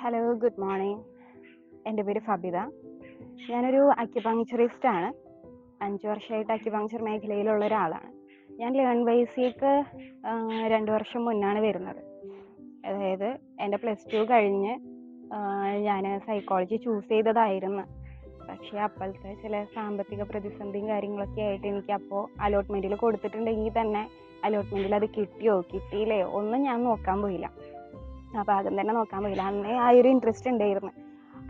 Hello good morning എന്റെ പേര് ഫബിത. ഞാനൊരു അക്യുപങ്ക്ചറിസ്റ്റ് ആണ്. അഞ്ച് വർഷമായിട്ട് അക്യുപങ്ക്ചർ മേഖലയിലുള്ള ഒരാളാണ് ഞാൻ ലേൺ വൈസിലേക്ക് രണ്ട് വർഷം മുന്നാണ് വരുന്നത്. അതായത് എന്റെ പ്ലസ് ടു കഴിഞ്ഞ് ഞാൻ സൈക്കോളജി ചൂസ് ചെയ്തതായിരുന്നു. പക്ഷേ അപ്പോഴത്തെ ചില സാമ്പത്തിക പ്രതിസന്ധിയും കാര്യങ്ങളൊക്കെ ആയിട്ട് എനിക്ക് അപ്പോൾ അലോട്ട്മെന്റിൽ കൊടുത്തിട്ടുണ്ടെങ്കിൽ തന്നെ അലോട്ട്മെന്റിൽ അത് കിട്ടിയോ കിട്ടിയില്ലേ? ഒന്നും ഞാൻ നോക്കാൻ പോയില്ല. ആ ഭാഗം തന്നെ നോക്കാൻ പോയില്ല അന്നേ ആ ഒരു ഇൻട്രസ്റ്റ് ഉണ്ടായിരുന്നു.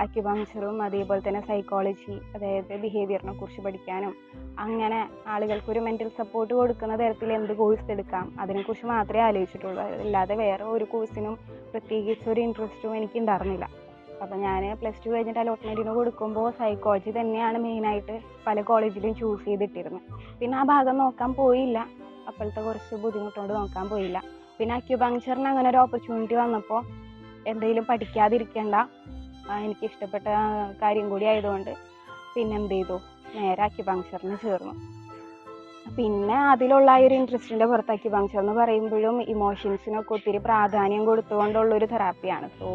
അക്യുപങ്ക്ചറും അതേപോലെ തന്നെ സൈക്കോളജി അതായത് ബിഹേവിയറിനെ കുറിച്ച് പഠിക്കാനും അങ്ങനെ ആളുകൾക്ക് ഒരു മെന്റൽ സപ്പോർട്ട് കൊടുക്കുന്ന തരത്തിൽ എന്ത് കോഴ്സ് എടുക്കാം അതിനെക്കുറിച്ച് മാത്രമേ ആലോചിച്ചിട്ടുള്ളൂ. അല്ലാതെ വേറെ ഒരു കോഴ്സിനും പ്രത്യേകിച്ച് ഒരു ഇൻട്രസ്റ്റും എനിക്ക് ഉണ്ടായിരുന്നില്ല. അപ്പോൾ ഞാൻ പ്ലസ് ടു കഴിഞ്ഞിട്ട് അലോട്ട്മെന്റിന് കൊടുക്കുമ്പോൾ സൈക്കോളജി തന്നെയാണ് മെയിനായിട്ട് പല കോളേജിലും ചൂസ് ചെയ്തിട്ടിരുന്നത്. പിന്നെ ആ ഭാഗം നോക്കാൻ പോയില്ല. അപ്പോഴത്തെ കുറച്ച് ബുദ്ധിമുട്ടുകൊണ്ട് നോക്കാൻ പോയില്ല. പിന്നെ അക്യുപങ്ക്ചറിന് അങ്ങനെ ഒരു ഓപ്പർച്യൂണിറ്റി വന്നപ്പോൾ എന്തെങ്കിലും പഠിക്കാതിരിക്കേണ്ട. എനിക്ക് ഇഷ്ടപ്പെട്ട കാര്യം കൂടി ആയതുകൊണ്ട് പിന്നെ എന്ത് ചെയ്തു? നേരെ അക്യുപങ്ക്ചറിന് ചേർന്നു. പിന്നെ അതിലുള്ള ആ ഒരു ഇൻട്രസ്റ്റിന്റെ പുറത്ത് അക്യുപങ്ക്ചർ എന്ന് പറയുമ്പോഴും ഇമോഷൻസിനൊക്കെ ഒത്തിരി പ്രാധാന്യം കൊടുത്തുകൊണ്ടുള്ള ഒരു തെറാപ്പിയാണ് സോ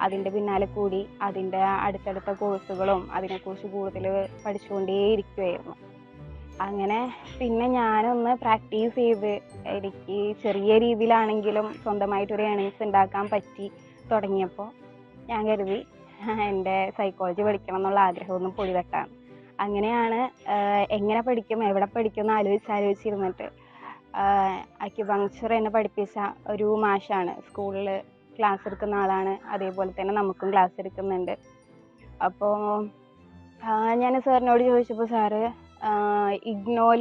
അതിന്റെ പിന്നാലെ കൂടി അതിന്റെ അടുത്തടുത്ത കോഴ്സുകളും അതിനെക്കുറിച്ച് കൂടുതൽ പഠിച്ചുകൊണ്ടേ ഇരിക്കുമായിരുന്നു അങ്ങനെ പിന്നെ ഞാനൊന്ന് പ്രാക്ടീസ് ചെയ്ത് എനിക്ക് ചെറിയ രീതിയിലാണെങ്കിലും സ്വന്തമായിട്ടൊരു ഏണിങ്സ് ഉണ്ടാക്കാൻ പറ്റി തുടങ്ങിയപ്പോൾ ഞാൻ കരുതി എന്റെ സൈക്കോളജി പഠിക്കണം എന്നുള്ള ആഗ്രഹമൊന്നും പൊടിതട്ടാണ് അങ്ങനെയാണ് എങ്ങനെ പഠിക്കും എവിടെ പഠിക്കും എന്ന് ആലോചിച്ച് ആലോചിച്ചിരുന്നിട്ട് അക്യുപങ്ക്ചർ എന്നെ പഠിപ്പിച്ച ഒരു മാഷാണ്. സ്കൂളിൽ ക്ലാസ് എടുക്കുന്ന ആളാണ്. അതേപോലെ തന്നെ നമുക്കും ക്ലാസ് എടുക്കുന്നുണ്ട്. അപ്പോൾ ഞാൻ സാറിനോട് ചോദിച്ചപ്പോൾ സാറ് ഇഗ്നോൽ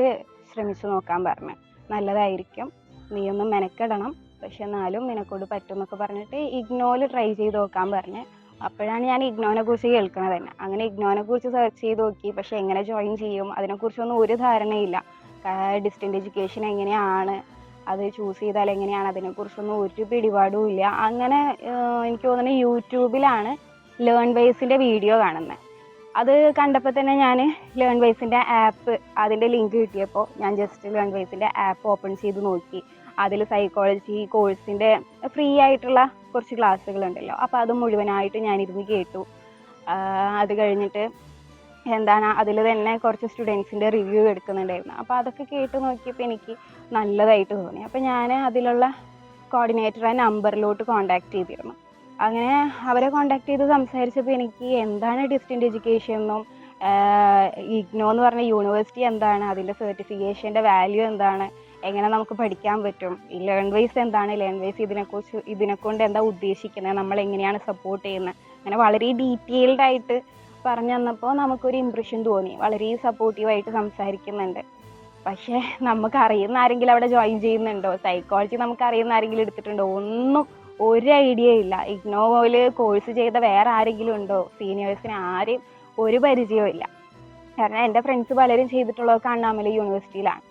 ശ്രമിച്ചു നോക്കാൻ പറഞ്ഞു. നല്ലതായിരിക്കും. നീ ഒന്ന് മെനക്കെടണം. പക്ഷെ എന്നാലും നിനക്കോട് പറ്റും എന്നൊക്കെ പറഞ്ഞിട്ട് ഇഗ്നോൽ ട്രൈ ചെയ്ത് നോക്കാൻ പറഞ്ഞു. അപ്പോഴാണ് ഞാൻ ഇഗ്നോനെ കുറിച്ച് കേൾക്കുന്നത് തന്നെ. അങ്ങനെ ഇഗ്നോനെ കുറിച്ച് സെർച്ച് ചെയ്ത് നോക്കി. പക്ഷെ എങ്ങനെ ജോയിൻ ചെയ്യും? അതിനെക്കുറിച്ചൊന്നും ഒരു ധാരണയില്ല. ഡിസ്റ്റന്റ് എഡ്യൂക്കേഷൻ എങ്ങനെയാണ്? അത് ചൂസ് ചെയ്താൽ എങ്ങനെയാണ്? അതിനെക്കുറിച്ചൊന്നും ഒരു പിടിപാടും ഇല്ല. അങ്ങനെ എനിക്ക് തോന്നുന്നത് യൂട്യൂബിലാണ് ലേൺ ബേസിന്റെ വീഡിയോ കാണുന്നത് അത് കണ്ടപ്പോൾ തന്നെ ഞാൻ ലേൺ വൈസിന്റെ ആപ്പ് അതിന്റെ ലിങ്ക് കിട്ടിയപ്പോൾ ഞാൻ ജസ്റ്റ് ലേൺ വൈസിന്റെ ആപ്പ് ഓപ്പൺ ചെയ്ത് നോക്കി. അതിൽ സൈക്കോളജി കോഴ്സിന്റെ ഫ്രീ ആയിട്ടുള്ള കുറച്ച് ക്ലാസ്സുകളുണ്ടല്ലോ അപ്പോൾ അത് മുഴുവനായിട്ട് ഞാനിരുന്ന് കേട്ടു. അത് കഴിഞ്ഞിട്ട് എന്താണ് അതിൽ തന്നെ കുറച്ച് സ്റ്റുഡൻസിന്റെ റിവ്യൂ എടുക്കുന്നുണ്ടായിരുന്നു. അപ്പോൾ അതൊക്കെ കേട്ട് നോക്കിയപ്പോൾ എനിക്ക് നല്ലതായിട്ട് തോന്നി. അപ്പോൾ ഞാൻ അതിലുള്ള കോർഡിനേറ്ററെ നമ്പറിലോട്ട് കോൺടാക്ട് ചെയ്തിരുന്നു. അങ്ങനെ അവരെ കോണ്ടാക്ട് ചെയ്ത് സംസാരിച്ചപ്പോൾ എനിക്ക് എന്താണ് ഡിസ്റ്റന്റ് എഡ്യൂക്കേഷൻ എന്നും ഇഗ്നോ എന്ന് പറഞ്ഞ യൂണിവേഴ്സിറ്റി എന്താണ് അതിന്റെ സർട്ടിഫിക്കേഷന്റെ വാല്യൂ എന്താണ് എങ്ങനെ നമുക്ക് പഠിക്കാൻ പറ്റും ഈ ലേൺ വൈസ് എന്താണ് ലേൺ വൈസ് ഇതിനെക്കുറിച്ച് ഇതിനെക്കൊണ്ട് എന്താ ഉദ്ദേശിക്കുന്നത് നമ്മൾ എങ്ങനെയാണ് സപ്പോർട്ട് ചെയ്യുന്നത് അങ്ങനെ വളരെ ഡീറ്റെയിൽഡ് ആയിട്ട് പറഞ്ഞു തന്നപ്പോൾ നമുക്കൊരു ഇമ്പ്രഷൻ തോന്നി വളരെ സപ്പോർട്ടീവായിട്ട് സംസാരിക്കുന്നുണ്ട്. പക്ഷേ നമുക്ക് അറിയുന്ന ആരെങ്കിലും അവിടെ ജോയിൻ ചെയ്യുന്നുണ്ടോ? സൈക്കോളജി നമുക്ക് അറിയുന്ന ആരെങ്കിലും എടുത്തിട്ടുണ്ടോ? ഒന്നും ഒരു ഐഡിയ ഇല്ല. ഇഗ്നോയിൽ കോഴ്സ് ചെയ്ത വേറെ ആരെങ്കിലും ഉണ്ടോ? സീനിയേഴ്സിന് ആരെയും ഒരു പരിചയവും ഇല്ല. കാരണം എന്റെ ഫ്രണ്ട്സ് പലരും ചെയ്തിട്ടുള്ളതൊക്കെ അണ്ണാമല യൂണിവേഴ്സിറ്റിയിലാണ്.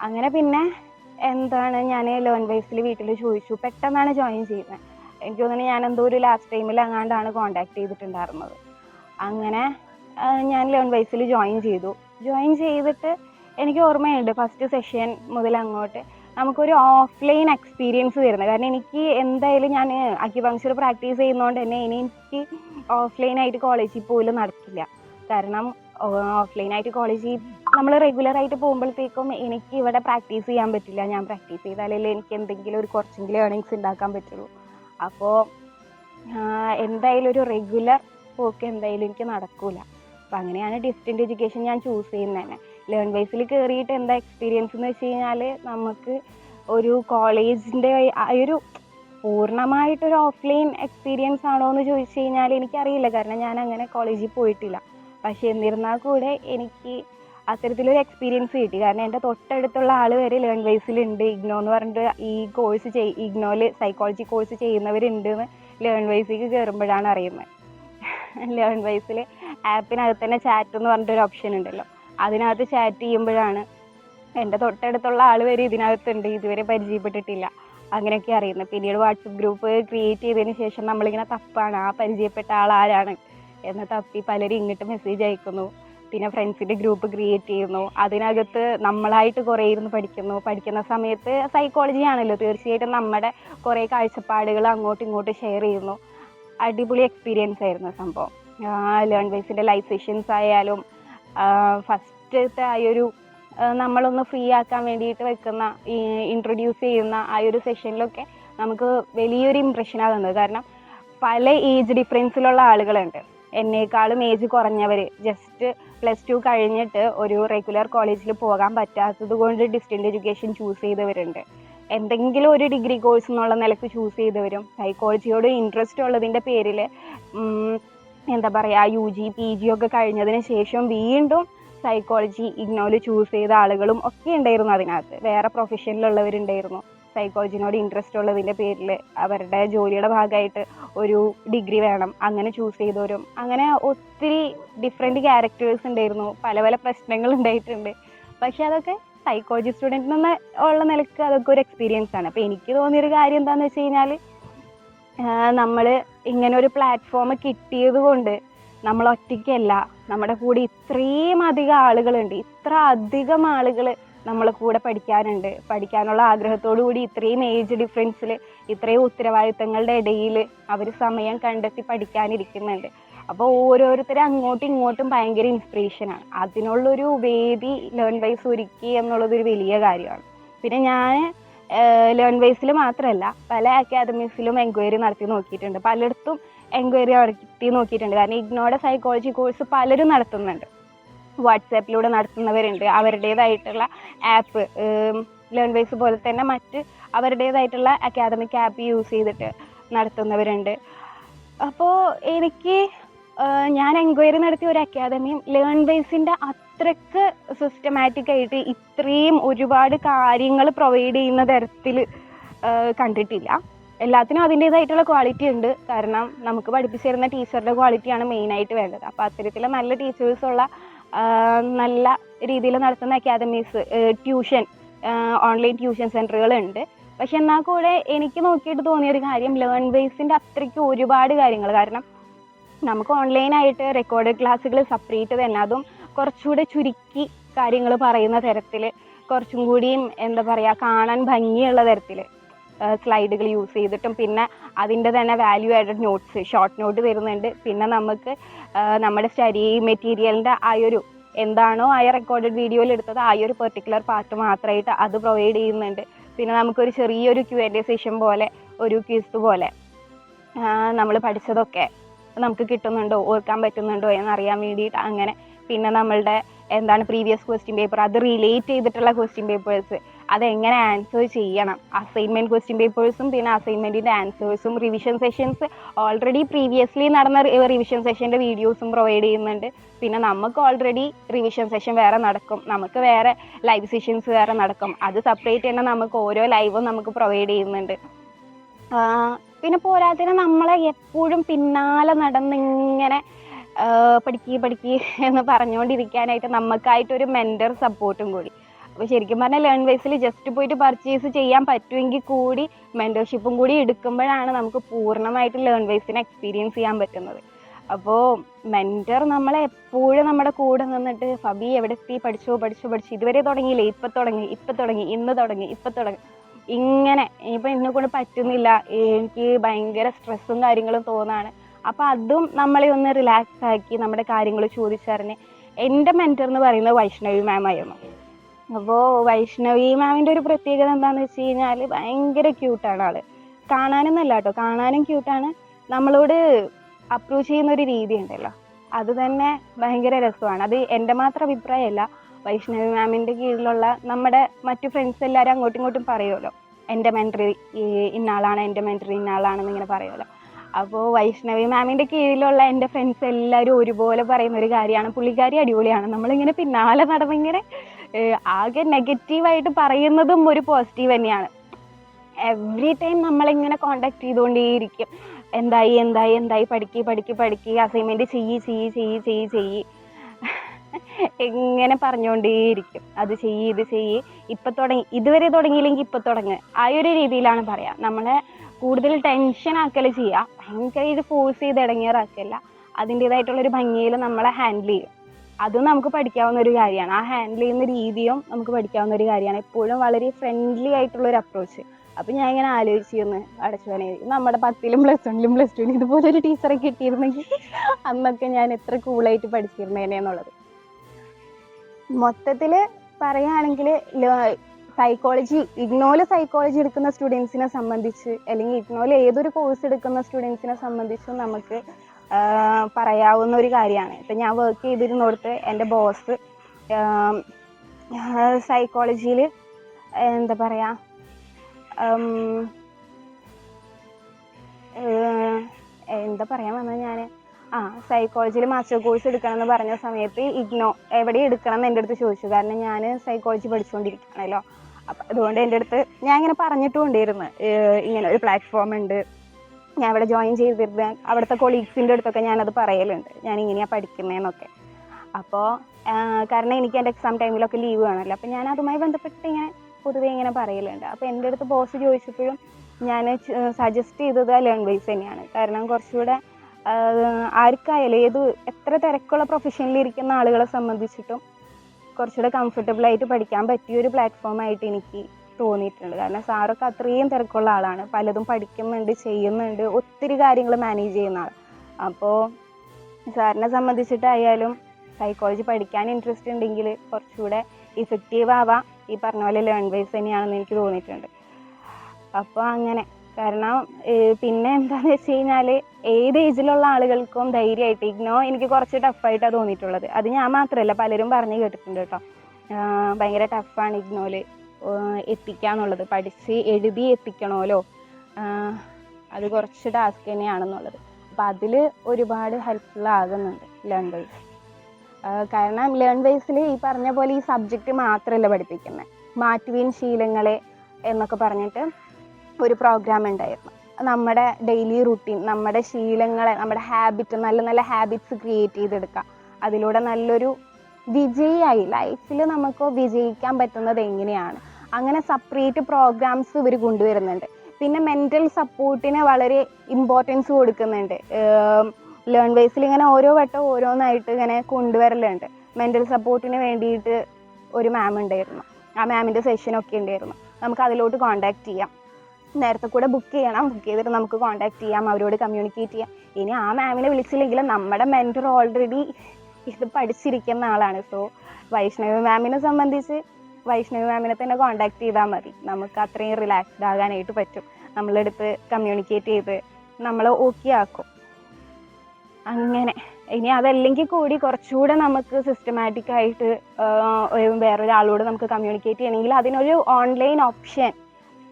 അങ്ങനെ പിന്നെ എന്താണ്? ഞാൻ ലേൺ വൈസിൽ വീട്ടിൽ ചോദിച്ചു. പെട്ടെന്നാണ് ജോയിൻ ചെയ്യുന്നത്. എനിക്ക് തോന്നുന്നു ഞാൻ എന്തോ ഒരു ലാസ്റ്റ് ടൈമിൽ അങ്ങാണ്ടാണ് കോണ്ടാക്ട് ചെയ്തിട്ടുണ്ടായിരുന്നത്. അങ്ങനെ ഞാൻ ലേൺ വൈസിൽ ജോയിൻ ചെയ്തു. ജോയിൻ ചെയ്തിട്ട് എനിക്ക് ഓർമ്മയുണ്ട്. ഫസ്റ്റ് സെഷൻ മുതൽ അങ്ങോട്ട് നമുക്കൊരു ഓഫ്ലൈൻ എക്സ്പീരിയൻസ് തരുന്നത് കാരണം എനിക്ക് എന്തായാലും ഞാൻ അക്യുപങ്ക്ചർ പ്രാക്ടീസ് ചെയ്യുന്നതുകൊണ്ട് തന്നെ ഇനി എനിക്ക് ഓഫ്ലൈനായിട്ട് കോളേജിൽ പോലും നടക്കില്ല. കാരണം ഓഫ്ലൈനായിട്ട് കോളേജിൽ നമ്മൾ റെഗുലറായിട്ട് പോകുമ്പോഴത്തേക്കും എനിക്ക് ഇവിടെ പ്രാക്ടീസ് ചെയ്യാൻ പറ്റില്ല. ഞാൻ പ്രാക്ടീസ് ചെയ്താലല്ലേ എനിക്ക് എന്തെങ്കിലും ഒരു കുറച്ചെങ്കിലും ഏർണിങ്സ് ഉണ്ടാക്കാൻ പറ്റുള്ളൂ. അപ്പോൾ എന്തായാലും ഒരു റെഗുലർ പോക്ക് എന്തായാലും എനിക്ക് നടക്കില്ല അപ്പോൾ അങ്ങനെയാണ് ഡിസ്റ്റന്റ് എഡ്യൂക്കേഷൻ ഞാൻ ചൂസ് ചെയ്യുന്നത് തന്നെ ലേൺ വൈസിൽ കയറിയിട്ട് എന്താ എക്സ്പീരിയൻസ് എന്ന് വെച്ച് കഴിഞ്ഞാൽ നമുക്ക് ഒരു കോളേജിന്റെ ഒരു പൂർണമായിട്ടൊരു ഓഫ്ലൈൻ എക്സ്പീരിയൻസ് ആണോ എന്ന് ചോദിച്ചു കഴിഞ്ഞാൽ എനിക്കറിയില്ല. കാരണം ഞാൻ അങ്ങനെ കോളേജിൽ പോയിട്ടില്ല. പക്ഷേ എന്നിരുന്നാൽ കൂടെ എനിക്ക് അത്തരത്തിലൊരു എക്സ്പീരിയൻസ് കിട്ടി. കാരണം എന്റെ തൊട്ടടുത്തുള്ള ആൾ വരെ ലേൺ വൈസിലുണ്ട് ഇഗ്നോ എന്ന് പറഞ്ഞിട്ട് ഈ കോഴ്സ് ചെയ് ഇഗ്നോയിൽ സൈക്കോളജി കോഴ്സ് ചെയ്യുന്നവരുണ്ട് എന്ന് ലേൺ വൈസിക്ക് കയറുമ്പോഴാണ് അറിയുന്നത്. ലേൺ വൈസിൽ ആപ്പിനകത്ത് തന്നെ ചാറ്റ് എന്ന് പറഞ്ഞിട്ടൊരു ഓപ്ഷൻ ഉണ്ടല്ലോ. അതിനകത്ത് ചാറ്റ് ചെയ്യുമ്പോഴാണ് എന്റെ തൊട്ടടുത്തുള്ള ആൾ വരെ ഇതിനകത്തുണ്ട് ഇതുവരെ പരിചയപ്പെട്ടിട്ടില്ല. അങ്ങനെയൊക്കെ അറിയുന്നത് പിന്നീട് വാട്സപ്പ് ഗ്രൂപ്പ് ക്രിയേറ്റ് ചെയ്തതിന് ശേഷം നമ്മളിങ്ങനെ തപ്പാണ്. ആ പരിചയപ്പെട്ട ആൾ ആരാണ് എന്ന് തപ്പി പലരും ഇങ്ങോട്ട് മെസ്സേജ് അയക്കുന്നു. പിന്നെ ഫ്രണ്ട്സിന്റെ ഗ്രൂപ്പ് ക്രിയേറ്റ് ചെയ്യുന്നു. അതിനകത്ത് നമ്മളായിട്ട് കുറേ ഇരുന്ന് പഠിക്കുന്നു. പഠിക്കുന്ന സമയത്ത് സൈക്കോളജി ആണല്ലോ. തീർച്ചയായിട്ടും നമ്മുടെ കുറേ കാഴ്ചപ്പാടുകൾ അങ്ങോട്ടും ഇങ്ങോട്ടും ഷെയർ ചെയ്യുന്നു. അടിപൊളി എക്സ്പീരിയൻസ് ആയിരുന്നു സംഭവം. ലേൺ ബേസിന്റെ ലൈഫ് സെഷൻസ് ആയാലും ഫസ്റ്റത്തെ ആ ഒരു നമ്മളൊന്ന് ഫ്രീ ആക്കാൻ വേണ്ടിയിട്ട് വെക്കുന്ന ഇൻട്രൊഡ്യൂസ് ചെയ്യുന്ന ആ ഒരു സെഷനിലൊക്കെ നമുക്ക് വലിയൊരു ഇമ്പ്രഷനാണ് തന്നത്. കാരണം പല ഏജ് ഡിഫറൻസിലുള്ള ആളുകളുണ്ട്. എന്നേക്കാളും ഏജ് കുറഞ്ഞവർ ജസ്റ്റ് പ്ലസ് ടു കഴിഞ്ഞിട്ട് ഒരു റെഗുലർ കോളേജിൽ പോകാൻ പറ്റാത്തത് കൊണ്ട് ഡിസ്റ്റന്റ് എഡ്യൂക്കേഷൻ ചൂസ് ചെയ്തവരുണ്ട്. എന്തെങ്കിലും ഒരു ഡിഗ്രി കോഴ്സ് എന്നുള്ള നിലയ്ക്ക് ചൂസ് ചെയ്തവരും. സൈക്കോളജിയോട് ഇൻട്രസ്റ്റ് ഉള്ളതിന്റെ പേരിൽ എന്താ പറയുക യു ജി പി ജി ഒക്കെ കഴിഞ്ഞതിന് ശേഷം വീണ്ടും സൈക്കോളജി ഇഗ്നോൽ ചൂസ് ചെയ്ത ആളുകളും ഒക്കെ ഉണ്ടായിരുന്നു അതിനകത്ത്. വേറെ പ്രൊഫഷനിലുള്ളവരുണ്ടായിരുന്നു സൈക്കോളജിനോട് ഇൻട്രസ്റ്റ് ഉള്ളതിന്റെ പേരിൽ അവരുടെ ജോലിയുടെ ഭാഗമായിട്ട് ഒരു ഡിഗ്രി വേണം അങ്ങനെ ചൂസ് ചെയ്തവരും. അങ്ങനെ ഒത്തിരി ഡിഫറെന്റ് ക്യാരക്ടേഴ്സ് ഉണ്ടായിരുന്നു. പല പല പ്രശ്നങ്ങൾ ഉണ്ടായിട്ടുണ്ട്. പക്ഷെ അതൊക്കെ സൈക്കോളജി സ്റ്റുഡന്റിൽ നിന്ന് ഉള്ള നിലയ്ക്ക് അതൊക്കെ ഒരു എക്സ്പീരിയൻസ് ആണ്. അപ്പോൾ എനിക്ക് തോന്നിയൊരു കാര്യം എന്താണെന്ന് വെച്ച് കഴിഞ്ഞാൽ നമ്മൾ ഇങ്ങനെ ഒരു പ്ലാറ്റ്ഫോം കിട്ടിയത് കൊണ്ട് നമ്മൾ ഒറ്റയ്ക്കല്ല. നമ്മുടെ കൂടെ ഇത്രയും അധികം ആളുകളുണ്ട്. ഇത്ര അധികം ആളുകൾ നമ്മളെ കൂടെ പഠിക്കാനുണ്ട്. പഠിക്കാനുള്ള ആഗ്രഹത്തോടു കൂടി ഇത്രയും ഏജ് ഡിഫറൻസിൽ ഇത്രയും ഉത്തരവാദിത്തങ്ങളുടെ ഇടയിൽ അവർ സമയം കണ്ടെത്തി പഠിക്കാനിരിക്കുന്നുണ്ട്. അപ്പോൾ ഓരോരുത്തരും അങ്ങോട്ടും ഇങ്ങോട്ടും ഭയങ്കര ഇൻസ്പിറേഷനാണ് അതിനുള്ളൊരു വേദി ലേൺ വൈസ് ഒരുക്കി എന്നുള്ളതൊരു വലിയ കാര്യമാണ്. പിന്നെ ഞാൻ ലേൺ വൈസിൽ മാത്രമല്ല പല അക്കാദമീസിലും എൻക്വയറി നടത്തി നോക്കിയിട്ടുണ്ട്. പലയിടത്തും എൻക്വയറി നടത്തി നോക്കിയിട്ടുണ്ട്. കാരണം ഇഗ്നോയുടെ സൈക്കോളജി കോഴ്സ് പലരും നടത്തുന്നുണ്ട്. വാട്സാപ്പിലൂടെ നടത്തുന്നവരുണ്ട്. അവരുടേതായിട്ടുള്ള ആപ്പ് ലേൺ വൈസ് പോലെ തന്നെ മറ്റ് അവരുടേതായിട്ടുള്ള അക്കാദമിക് ആപ്പ് യൂസ് ചെയ്തിട്ട് നടത്തുന്നവരുണ്ട്. അപ്പോൾ എനിക്ക് ഞാൻ എൻക്വയറി നടത്തിയ ഒരു അക്കാദമിയും ലേൺ ബേസിന്റെ അത്രയ്ക്ക് സിസ്റ്റമാറ്റിക് ആയിട്ട് ഇത്രയും ഒരുപാട് കാര്യങ്ങൾ പ്രൊവൈഡ് ചെയ്യുന്ന തരത്തിൽ കണ്ടിട്ടില്ല. എല്ലാത്തിനും അതിന്റെതായിട്ടുള്ള ക്വാളിറ്റി ഉണ്ട്. കാരണം നമുക്ക് പഠിപ്പിച്ചു തരുന്ന ടീച്ചറുടെ ക്വാളിറ്റിയാണ് മെയിനായിട്ട് വേണ്ടത്. അപ്പോൾ അത്തരത്തിൽ നല്ല ടീച്ചേഴ്സ് ഉള്ള നല്ല രീതിയിൽ നടത്തുന്ന അക്കാദമീസ് ട്യൂഷൻ ഓൺലൈൻ ട്യൂഷൻ സെന്ററുകൾ ഉണ്ട്. പക്ഷെ എന്നാൽ കൂടെ എനിക്ക് നോക്കിയിട്ട് തോന്നിയ ഒരു കാര്യം ലേൺ ബേസിന്റെ അത്രയ്ക്ക് ഒരുപാട് കാര്യങ്ങൾ. കാരണം നമുക്ക് ഓൺലൈനായിട്ട് റെക്കോർഡ് ക്ലാസ്സുകൾ സെപ്പറേറ്റ് തന്നെ. അതും കുറച്ചുകൂടെ ചുരുക്കി കാര്യങ്ങൾ പറയുന്ന തരത്തിൽ കുറച്ചും കൂടിയും എന്താ പറയുക കാണാൻ ഭംഗിയുള്ള തരത്തിൽ സ്ലൈഡുകൾ യൂസ് ചെയ്തിട്ടും പിന്നെ അതിന്റെ തന്നെ value added notes short note തരുന്നുണ്ട്. പിന്നെ നമുക്ക് നമ്മുടെ സ്റ്റഡി മെറ്റീരിയലിന്റെ ആ ഒരു എന്താണോ ആ റെക്കോർഡഡ് വീഡിയോയിൽ എടുത്തത് ആ ഒരു പെർട്ടിക്കുലർ പാർട്ട് മാത്രമായിട്ട് അത് പ്രൊവൈഡ് ചെയ്യുന്നുണ്ട്. പിന്നെ നമുക്കൊരു ചെറിയൊരു ക്യു എന്റെ സെഷൻ പോലെ ഒരു ക്വിസ് പോലെ നമ്മൾ പഠിച്ചതൊക്കെ നമുക്ക് കിട്ടുന്നുണ്ടോ ഓർക്കാൻ പറ്റുന്നുണ്ടോ എന്നറിയാൻ വേണ്ടിയിട്ട് അങ്ങനെ പിന്നെ നമ്മളുടെ എന്താണ് പ്രീവിയസ് ക്വസ്റ്റ്യൻ പേപ്പർ അത് റിലേറ്റ് ചെയ്തിട്ടുള്ള ക്വസ്റ്റ്യൻ പേപ്പേഴ്സ് അതെങ്ങനെ ആൻസർ ചെയ്യണം? അസൈൻമെന്റ് ക്വസ്റ്റ്യൻ പേപ്പേഴ്സും പിന്നെ അസൈൻമെന്റിന്റെ ആൻസേഴ്സും റിവിഷൻ സെഷൻസ് ഓൾറെഡി പ്രീവിയസ്ലി നടന്ന റിവിഷൻ സെഷന്റെ വീഡിയോസും പ്രൊവൈഡ് ചെയ്യുന്നുണ്ട്. പിന്നെ നമുക്ക് ഓൾറെഡി റിവിഷൻ സെഷൻ വേറെ നടക്കും. നമുക്ക് വേറെ ലൈവ് സെഷൻസ് വേറെ നടക്കും. അത് സെപ്പറേറ്റ് തന്നെ നമുക്ക് ഓരോ ലൈവും നമുക്ക് പ്രൊവൈഡ് ചെയ്യുന്നുണ്ട്. പിന്നെ പോരാത്തിന് നമ്മളെ എപ്പോഴും പിന്നാലെ നടന്നിങ്ങനെ പഠിക്കുക പഠിക്കുക എന്ന് പറഞ്ഞുകൊണ്ടിരിക്കാനായിട്ട് നമുക്കായിട്ടൊരു മെന്റർ സപ്പോർട്ടും കൂടി. അപ്പോൾ ശരിക്കും പറഞ്ഞാൽ ലേൺ വൈസിൽ ജസ്റ്റ് പോയിട്ട് പർച്ചേസ് ചെയ്യാൻ പറ്റുമെങ്കിൽ കൂടി മെന്റർഷിപ്പും കൂടി എടുക്കുമ്പോഴാണ് നമുക്ക് പൂർണമായിട്ട് ലേൺ വൈസിനെ എക്സ്പീരിയൻസ് ചെയ്യാൻ പറ്റുന്നത്. അപ്പോൾ മെന്റർ നമ്മളെ എപ്പോഴും നമ്മുടെ കൂടെ നിന്നിട്ട് ഫബി എവിടെ എത്തി പഠിച്ചോ പഠിച്ചോ പഠിച്ചു. ഇതുവരെ തുടങ്ങിയില്ലേ? ഇപ്പം തുടങ്ങി ഇപ്പം തുടങ്ങി ഇന്ന് തുടങ്ങി ഇപ്പം തുടങ്ങി. ഇങ്ങനെ ഇനിയിപ്പോൾ എന്നെ കൊണ്ട് പറ്റുന്നില്ല. എനിക്ക് ഭയങ്കര സ്ട്രെസ്സും കാര്യങ്ങളും തോന്നാണ്. അപ്പോൾ അതും നമ്മളെ ഒന്ന് റിലാക്സ് ആക്കി നമ്മുടെ കാര്യങ്ങൾ ചോദിച്ചറിഞ്ഞ്. എന്റെ മെന്റർ എന്ന് പറയുന്നത് വൈഷ്ണവി മാം ആയിരുന്നു. അപ്പോൾ വൈഷ്ണവി മാമിന്റെ ഒരു പ്രത്യേകത എന്താണെന്ന് വെച്ച് കഴിഞ്ഞാൽ ഭയങ്കര ക്യൂട്ടാണ് ആൾ. കാണാനൊന്നല്ല കേട്ടോ. കാണാനും ക്യൂട്ടാണ് നമ്മളോട് അപ്രോച്ച് ചെയ്യുന്ന ഒരു രീതി ഉണ്ടല്ലോ. അത് തന്നെ ഭയങ്കര രസമാണ്. അത് എന്റെ മാത്രം അഭിപ്രായമല്ല. വൈഷ്ണവി മാമിന്റെ കീഴിലുള്ള നമ്മുടെ മറ്റു ഫ്രണ്ട്സ് എല്ലാവരും അങ്ങോട്ടും ഇങ്ങോട്ടും പറയുമല്ലോ എന്റെ മെന്ററി ഇന്നാളാണ് എന്റെ മെന്ററി ഇന്നാളാണെന്ന് ഇങ്ങനെ പറയുമല്ലോ അപ്പോൾ വൈഷ്ണവി മാമിന്റെ കീഴിലുള്ള എന്റെ ഫ്രണ്ട്സ് എല്ലാവരും ഒരുപോലെ പറയുന്ന ഒരു കാര്യമാണ്. പുള്ളിക്കാരി അടിപൊളിയാണ്. നമ്മളിങ്ങനെ പിന്നാലെ നടന്നിങ്ങനെ ആകെ നെഗറ്റീവായിട്ട് പറയുന്നതും ഒരു പോസിറ്റീവ് തന്നെയാണ്. എവറി ടൈം നമ്മളിങ്ങനെ കോണ്ടാക്ട് ചെയ്തുകൊണ്ടേയിരിക്കും. എന്തായി എന്തായി എന്തായി പഠിക്കി പഠിക്കി പഠിക്കി അസൈൻമെന്റ് ചെയ്യ് ചെയ്യ് ചെയ്യ് ചെയ്യ് ചെയ്യ്. എങ്ങനെ പറഞ്ഞുകൊണ്ടേയിരിക്കും. അത് ചെയ്യ് ഇത് ചെയ്യ്. ഇപ്പം തുടങ്ങി ഇതുവരെ തുടങ്ങിയില്ലെങ്കിൽ ഇപ്പം തുടങ്ങ്. ആ ഒരു രീതിയിലാണ് പറയാം. നമ്മളെ കൂടുതൽ ടെൻഷൻ ആക്കൽ ചെയ്യുക ഭയങ്കര ഇത് ഫോഴ്സ് ചെയ്ത് ഇടങ്ങിയറാക്കല്ല അതിന്റേതായിട്ടുള്ളൊരു ഭംഗിയിൽ നമ്മളെ ഹാൻഡിൽ ചെയ്യും. അതും നമുക്ക് പഠിക്കാവുന്ന ഒരു കാര്യമാണ്. ആ ഹാൻഡിൽ ചെയ്യുന്ന രീതിയും നമുക്ക് പഠിക്കാവുന്ന ഒരു കാര്യമാണ്. എപ്പോഴും വളരെ ഫ്രണ്ട്ലി ആയിട്ടുള്ള ഒരു അപ്രോച്ച് അപ്പം ഞാൻ ഇങ്ങനെ ആലോചിച്ചിരുന്നു അടച്ചുവനെ നമ്മുടെ പത്തിലും പ്ലസ് വണ്ണിലും പ്ലസ് ടുവിലും ഇതുപോലെ ഒരു ടീച്ചറെ കിട്ടിയിരുന്നെങ്കിൽ അന്നൊക്കെ ഞാൻ എത്ര കൂളായിട്ട് പഠിച്ചിരുന്നേനെ എന്നുള്ളത്. മൊത്തത്തിൽ പറയുകയാണെങ്കിൽ സൈക്കോളജി ഇഗ്നോയിൽ സൈക്കോളജി എടുക്കുന്ന സ്റ്റുഡൻസിനെ സംബന്ധിച്ച് അല്ലെങ്കിൽ ഇഗ്നോയിൽ ഏതൊരു കോഴ്സ് എടുക്കുന്ന സ്റ്റുഡൻസിനെ സംബന്ധിച്ചും നമുക്ക് പറയാവുന്ന ഒരു കാര്യമാണ്. ഇപ്പം ഞാൻ വർക്ക് ചെയ്തിരുന്നിടത്ത് എന്റെ ബോസ് സൈക്കോളജിയിൽ എന്താ പറയുക എന്താ പറയാൻ വന്നത് ഞാൻ ആ സൈക്കോളജിയിൽ മാസ്റ്റർ കോഴ്സ് എടുക്കണം എന്ന് പറഞ്ഞ സമയത്ത് ഇഗ്നോ എവിടെ എടുക്കണം എന്ന് എന്റെ അടുത്ത് ചോദിച്ചു. കാരണം ഞാൻ സൈക്കോളജി പഠിച്ചുകൊണ്ടിരിക്കുകയാണല്ലോ അപ്പം അതുകൊണ്ട് എന്റെ അടുത്ത് ഞാൻ ഇങ്ങനെ പറഞ്ഞിട്ടും ഉണ്ടായിരുന്നു. ഇങ്ങനെ ഒരു പ്ലാറ്റ്ഫോം ഉണ്ട്. ഞാൻ ഇവിടെ ജോയിൻ ചെയ്തിരുന്ന അവിടുത്തെ കൊളീഗ്സിന്റെ അടുത്തൊക്കെ ഞാനത് പറയലുണ്ട്. ഞാൻ ഇങ്ങനെയാണ് പഠിക്കുന്നതെന്നൊക്കെ അപ്പോൾ കാരണം എനിക്ക് എന്റെ എക്സാം ടൈമിലൊക്കെ ലീവ് വേണമല്ലോ. അപ്പം ഞാൻ അതുമായി ബന്ധപ്പെട്ട് ഇങ്ങനെ പൊതുവേ ഇങ്ങനെ പറയലുണ്ട്. അപ്പോൾ എന്റെ അടുത്ത് ബോസ് ചോദിച്ചപ്പോഴും ഞാൻ സജസ്റ്റ് ചെയ്തത് ലേൺ ലാംഗ്വേജ് തന്നെയാണ്. കാരണം കുറച്ചുകൂടെ ആർക്കായാലും ഏത് എത്ര തിരക്കുള്ള പ്രൊഫഷനിൽ ഇരിക്കുന്ന ആളുകളെ സംബന്ധിച്ചിട്ടും കുറച്ചുകൂടെ കംഫർട്ടബിൾ ആയിട്ട് പഠിക്കാൻ പറ്റിയ ഒരു പ്ലാറ്റ്ഫോം ആയിട്ട് എനിക്ക് തോന്നിയിട്ടുണ്ട്. കാരണം സാറൊക്കെ അത്രയും തിരക്കുള്ള ആളാണ്. പലതും പഠിക്കുന്നുണ്ട് ചെയ്യുന്നുണ്ട് ഒത്തിരി കാര്യങ്ങൾ മാനേജ് ചെയ്യുന്ന ആൾ അപ്പോൾ സാറിനെ സംബന്ധിച്ചിട്ടായാലും സൈക്കോളജി പഠിക്കാൻ ഇൻട്രസ്റ്റ് ഉണ്ടെങ്കിൽ കുറച്ചുകൂടെ ഇഫക്റ്റീവ് ആവാം. ഈ പറഞ്ഞ പോലെ ലേൺ വൈസ് തന്നെയാണെന്ന് എനിക്ക് തോന്നിയിട്ടുണ്ട്. അപ്പോൾ അങ്ങനെ. കാരണം പിന്നെ എന്താണെന്ന് വെച്ച് കഴിഞ്ഞാൽ ഏത് ഏജിലുള്ള ആളുകൾക്കും ധൈര്യമായിട്ട് ഇഗ്നോ എനിക്ക് കുറച്ച് ടഫായിട്ടാണ് തോന്നിയിട്ടുള്ളത്. അത് ഞാൻ മാത്രമല്ല പലരും പറഞ്ഞു കേട്ടിട്ടുണ്ട് കേട്ടോ. ഭയങ്കര ടഫാണ് ഇഗ്നോൽ. എത്തിക്കാന്നുള്ളത്. പഠിച്ച് എഴുതി എത്തിക്കണമല്ലോ അത് കുറച്ച് ടാസ്ക് തന്നെയാണെന്നുള്ളത്. അപ്പം അതിൽ ഒരുപാട് ഹെൽപ്ഫുൾ ആകുന്നുണ്ട് ലേൺ വൈസ് കാരണം ലേൺ വൈസിൽ ഈ പറഞ്ഞ പോലെ ഈ സബ്ജക്റ്റ് മാത്രമല്ല പഠിപ്പിക്കുന്നത് മാറ്റുവീൻ ശീലങ്ങളെ എന്നൊക്കെ പറഞ്ഞിട്ട് ഒരു പ്രോഗ്രാം ഉണ്ടായിരുന്നു. നമ്മുടെ ഡെയിലി റുട്ടീൻ നമ്മുടെ ശീലങ്ങളെ നമ്മുടെ ഹാബിറ്റ് നല്ല നല്ല ഹാബിറ്റ്സ് ക്രിയേറ്റ് ചെയ്തെടുക്കുക അതിലൂടെ നല്ലൊരു വിജയിയായി. ലൈഫിൽ നമുക്ക് വിജയിക്കാൻ പറ്റുന്നത് എങ്ങനെയാണ്? അങ്ങനെ സെപ്പറേറ്റ് പ്രോഗ്രാംസ് ഇവർ കൊണ്ടുവരുന്നുണ്ട്. പിന്നെ മെന്റൽ സപ്പോർട്ടിന് വളരെ ഇമ്പോർട്ടൻസ് കൊടുക്കുന്നുണ്ട്. ലേൺ വൈസിൽ ഇങ്ങനെ ഓരോ വട്ടം ഓരോന്നായിട്ട് ഇങ്ങനെ കൊണ്ടുവരലുണ്ട്. മെന്റൽ സപ്പോർട്ടിന് വേണ്ടിയിട്ട് ഒരു മാം ഉണ്ടായിരുന്നു. ആ മാമിന്റെ സെഷനൊക്കെ ഉണ്ടായിരുന്നു. നമുക്ക് അതിലോട്ട് കോണ്ടാക്ട് ചെയ്യാം. നേരത്തെ കൂടെ ബുക്ക് ചെയ്യണം. ബുക്ക് ചെയ്തിട്ട് നമുക്ക് കോണ്ടാക്ട് ചെയ്യാം അവരോട് കമ്മ്യൂണിക്കേറ്റ് ചെയ്യാം. ഇനി ആ മാമിനെ വിളിച്ചില്ലെങ്കിൽ നമ്മുടെ മെന്റർ ഓൾറെഡി ഇത് പഠിച്ചിരിക്കുന്ന ആളാണ്. സോ വൈഷ്ണവി മാമിനെ സംബന്ധിച്ച് വൈഷ്ണവി മാമിനെ തന്നെ കോണ്ടാക്ട് ചെയ്താൽ മതി. നമുക്ക് അത്രയും റിലാക്സ്ഡ് ആകാനായിട്ട് പറ്റും. നമ്മളെടുത്ത് കമ്മ്യൂണിക്കേറ്റ് ചെയ്ത് നമ്മളെ ഓക്കെ ആക്കും. അങ്ങനെ. ഇനി അതല്ലെങ്കിൽ കൂടി കുറച്ചുകൂടെ നമുക്ക് സിസ്റ്റമാറ്റിക് ആയിട്ട് വേറൊരാളോട് നമുക്ക് കമ്മ്യൂണിക്കേറ്റ് ചെയ്യണമെങ്കിൽ അതിനൊരു online option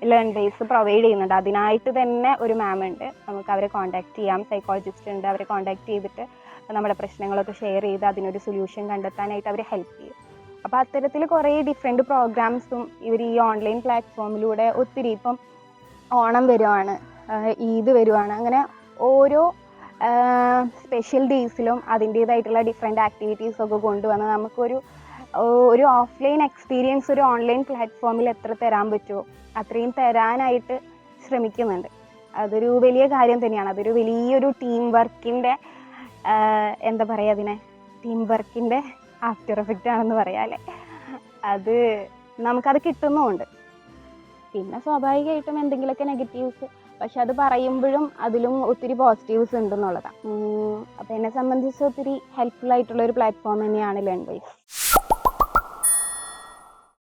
learn base provide ചെയ്യുന്നുണ്ട്. അതിനായിട്ട് തന്നെ ഒരു മാം ഉണ്ട്. നമുക്ക് അവരെ കോൺടാക്ട് ചെയ്യാം. സൈക്കോളജിസ്റ്റ് ഉണ്ട്. അവരെ കോൺടാക്ട് ചെയ്തിട്ട് നമ്മുടെ പ്രശ്നങ്ങളൊക്കെ ഷെയർ ചെയ്ത് അതിനൊരു സൊല്യൂഷൻ കണ്ടെത്താനായിട്ട് അവർ ഹെൽപ്പ് ചെയ്യും. അപ്പോൾ അത്തരത്തിൽ കുറേ ഡിഫറെന്റ് പ്രോഗ്രാംസും ഇവർ ഈ ഓൺലൈൻ പ്ലാറ്റ്ഫോമിലൂടെ ഒത്തിരി ഇപ്പം ഓണം വരുവാണ്. ഈദ് വരുവാണ്. അങ്ങനെ ഓരോ സ്പെഷ്യൽ ഡേയ്സിലും അതിന്റേതായിട്ടുള്ള ആക്ടിവിറ്റീസ് ഒക്കെ കൊണ്ടുവന്ന് നമുക്കൊരു ഒരു ഓഫ്ലൈൻ എക്സ്പീരിയൻസ് ഒരു ഓൺലൈൻ പ്ലാറ്റ്ഫോമിൽ എത്ര തരാൻ പറ്റുമോ അത്രയും തരാനായിട്ട് ശ്രമിക്കുന്നുണ്ട്. അതൊരു വലിയ കാര്യം തന്നെയാണ്. അതൊരു വലിയൊരു ടീം വർക്കിന്റെ എന്താ പറയുക അതിനെ? ടീം വർക്കിന്റെ ആഫ്റ്റർ എഫക്റ്റ് ആണെന്ന് പറയാം അല്ലേ? അത് നമുക്കത് കിട്ടുന്നുമുണ്ട്. പിന്നെ സ്വാഭാവികമായിട്ടും എന്തെങ്കിലുമൊക്കെ നെഗറ്റീവ്സ് പക്ഷെ അത് പറയുമ്പോഴും അതിലും ഒത്തിരി പോസിറ്റീവ്സ് ഉണ്ടെന്നുള്ളതാണ്. അപ്പോൾ എന്നെ സംബന്ധിച്ച് ഒത്തിരി ഹെൽപ്ഫുൾ ആയിട്ടുള്ള ഒരു പ്ലാറ്റ്ഫോം തന്നെയാണ് ലേൺ